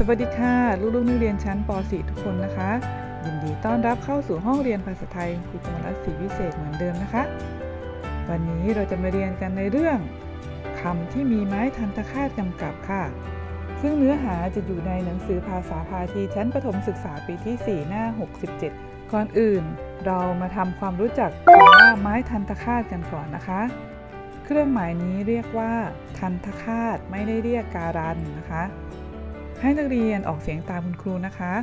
สวัสดีค่ะ ลูกๆนักเรียนชั้นป .4 ทุกคนนะคะ ยินดีต้อนรับเข้าสู่ห้องเรียนภาษาไทยครูกมลรัตน์ศรีวิเศษเหมือนเดิมนะคะ วันนี้เราจะมาเรียนกันในเรื่องคำที่มีไม้ทันตคาตกำกับค่ะ ซึ่งเนื้อหาจะอยู่ในหนังสือภาษาพาทีชั้นประถมศึกษาปีที่ 4 หน้า 67 ก่อนอื่น เรามาทำความรู้จักคำว่าไม้ทันตคาตกันก่อนนะคะ เครื่องหมายนี้เรียกว่า ทันตคาตไม่ได้เรียกการันนะคะ ให้นักเรียนออกเสียงตามคุณครูนะคะ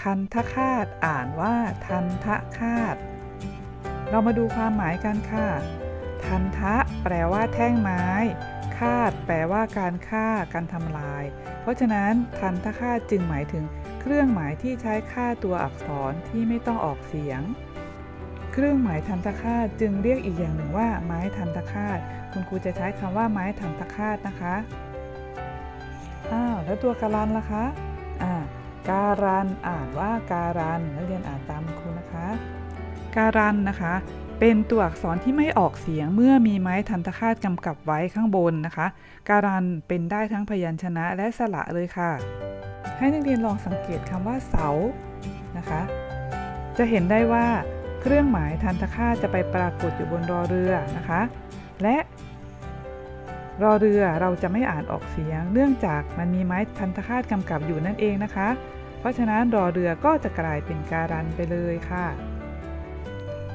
ทันทคาตอ่านว่าทันทคาต เรามาดูความหมายกันค่ะ ทันทะ แปลว่าแท่งไม้คาดแปลว่าการฆ่าการทำลาย เพราะฉะนั้นทันทคาตจึงหมายถึงเครื่องหมายที่ใช้ฆ่าตัวอักษรที่ไม่ต้องออกเสียง เครื่องหมายทันตคาตจึงเรียกอีกอย่างหนึ่งว่า ไม้ทันตคาต คุณครูจะใช้คำว่าไม้ทันตคาตนะคะ อ้าวแล้วตัวการันล่ะคะอ่าการันอ่านว่าการันนักเรียนอ่านตามคุณครูนะคะ การันนะคะ เป็นตัวอักษรที่ไม่ออกเสียงเมื่อมีไม้ทันตคาตกำกับไว้ข้างบนนะคะ การันเป็นได้ทั้งพยัญชนะและสระเลยค่ะ ให้นักเรียนลองสังเกตคำว่าเสานะคะ จะเห็นได้ว่าเครื่องหมายทันตคาตจะไปปรากฏอยู่บนรอเรือนะคะ และ รอเรือเราจะไม่อ่านออกเสียง เนื่องจากมันมีไม้ทันตคาตกำกับอยู่นั่นเองนะคะ เพราะฉะนั้นรอเรือก็จะกลายเป็นการันไปเลยค่ะ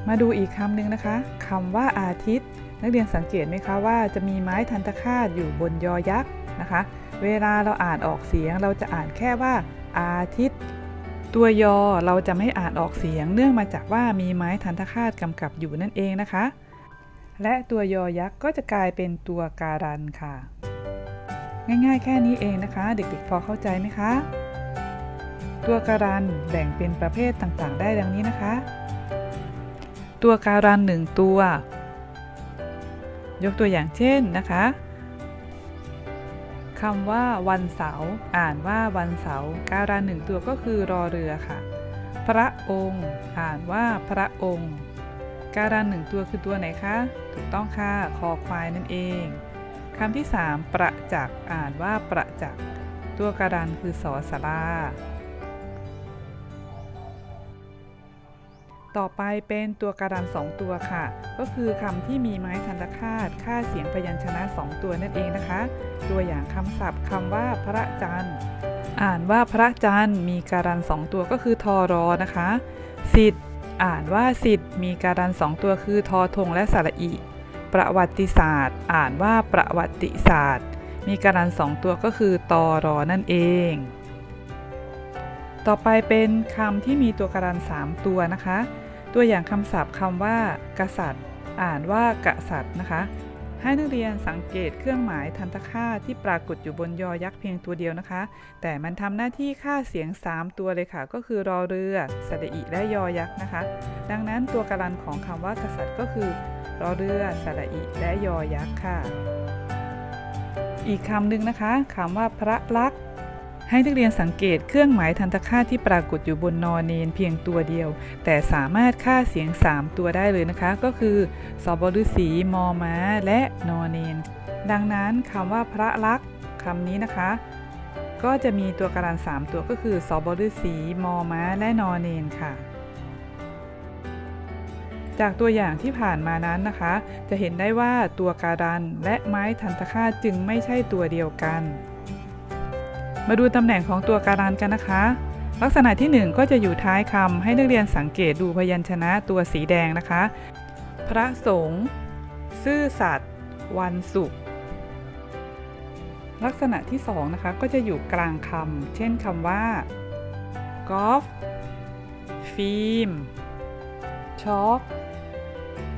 มาดูอีกคำหนึ่งนะคะคำว่าอาทิตย์ นักเรียนสังเกตไหมคะว่าจะมีไม้ทันตคาตอยู่บนยอยักษ์นะคะ เวลาเราอ่านออกเสียงเราจะอ่านแค่ว่าอาทิตย์ ตัวยอเราจะไม่อ่านออกเสียง เนื่องมาจากว่ามีไม้ทันตคาตกำกับอยู่นั่นเองนะคะ และตัวยอยักษ์ก็จะกลายเป็นตัวการันค่ะ ง่ายๆ แค่นี้เองนะคะ เด็กๆ พอเข้าใจไหมคะ ตัวการันแบ่งเป็นประเภทต่างๆ ได้ดังนี้นะคะ ตัวการันหนึ่งตัว ยกตัวอย่างเช่นนะคะคำว่าวันเสาร์อ่านว่าวันเสาร์การันหนึ่งตัวก็คือรอเรือค่ะ พระองค์ อ่านว่าพระองค์ การันหนึ่งตัวคือตัวไหนคะ ถูกต้องค่ะ คอควายนั่นเองคำที่ 3 ประจักษ์อ่านว่าประจักษ์ตัวการันคือสอสลาต่อไปเป็นตัวการัน 2 ตัวค่ะ ก็คือคำที่มีไม้ทันตคาตค่าเสียงพยัญชนะ 2 ตัวนั่นเองนะคะ ตัวอย่างคำศัพท์คำว่าพระจันทร์ อ่านว่าพระจันทร์มีการัน 2 ตัวก็คือทอรอนะคะ สิทธิ์ อ่านว่าสิทธิ์มีการันสองตัวคือทอทงและสระอิประวัติศาสตร์ อ่านว่าประวัติศาสตร์ มีการันสองตัวก็คือตอรอนั่นเอง ต่อไปเป็นคำที่มีตัวการันสามตัวนะคะ ตัวอย่างคำศัพท์คำว่ากษัตริย์ อ่านว่ากษัตริย์นะคะ ให้นักเรียนสังเกตเครื่องหมายทันตคาที่ปรากฏอยู่บนยอยักษ์เพียงตัวเดียวนะคะ แต่มันทำหน้าที่ค่าเสียง 3 ตัวเลยค่ะ ก็คือรอเรือสระอิและยอยักษ์นะคะ ดังนั้นตัวการันของคำว่ากษัตริย์ก็คือ รอเรือสระอิและยอยักษ์ค่ะ อีกคำหนึ่งนะคะคำว่าพระลักษ ให้นักเรียนสังเกตเครื่องหมายทันตคาตที่ปรากฏอยู่บนนอเนนเพียงตัวเดียว แต่สามารถค่าเสียง 3 ตัวได้เลยนะคะ ก็คือสบฤษีมอม้า และนอเนน ดังนั้นคำว่าพระลักษ์คำนี้นะคะ ก็จะมีตัวการัน 3 ตัวก็คือสบฤษีมอม้า และนอเนนค่ะจากตัวอย่างที่ผ่านมานั้นนะคะ จะเห็นได้ว่าตัวการันและไม้ทันตคาตจึงไม่ใช่ตัวเดียวกัน มาดูตำแหน่งของตัวการันกันนะคะ ลักษณะที่ 1 ก็จะอยู่ท้ายคำให้นักเรียนสังเกตดูพยัญชนะตัวสีแดงนะคะ พระสงฆ์ซื่อสัตย์วันศุกร์ลักษณะที่2นะคะก็จะอยู่กลางคำเช่นคำว่ากอล์ฟฟิล์มช็อก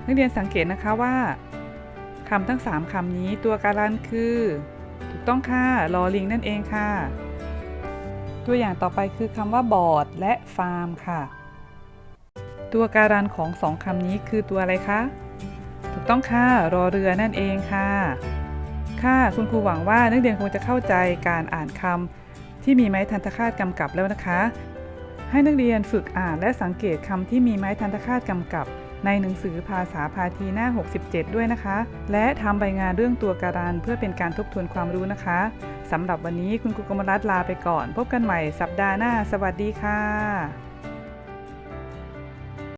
นักเรียนสังเกตนะคะว่าคำทั้ง 3คำนี้ตัวการันคือ ต้องค่ะลอลิงนั่นเองค่ะ ตัวอย่างต่อไปคือคำว่าบอร์ดและฟาร์มค่ะ ตัวการันของสองคำนี้คือตัวอะไรคะ ถูกต้องค่ะ รอเรือนั่นเองค่ะ ค่ะ คุณครูหวังว่านักเรียนคงจะเข้าใจการอ่านคำที่มีไม้ทันตคาตกำกับแล้วนะคะ ให้นักเรียนฝึกอ่านและสังเกตคำที่มีไม้ทันตคาตกำกับ ในหนังสือภาษาพาทีหน้า 67 ด้วยนะคะ และทำใบงานเรื่องตัวการันเพื่อเป็นการทบทวนความรู้นะคะสำหรับวันนี้คุณครูกมลรัตน์ลาไปก่อน พบกันใหม่สัปดาห์หน้า สวัสดีค่ะ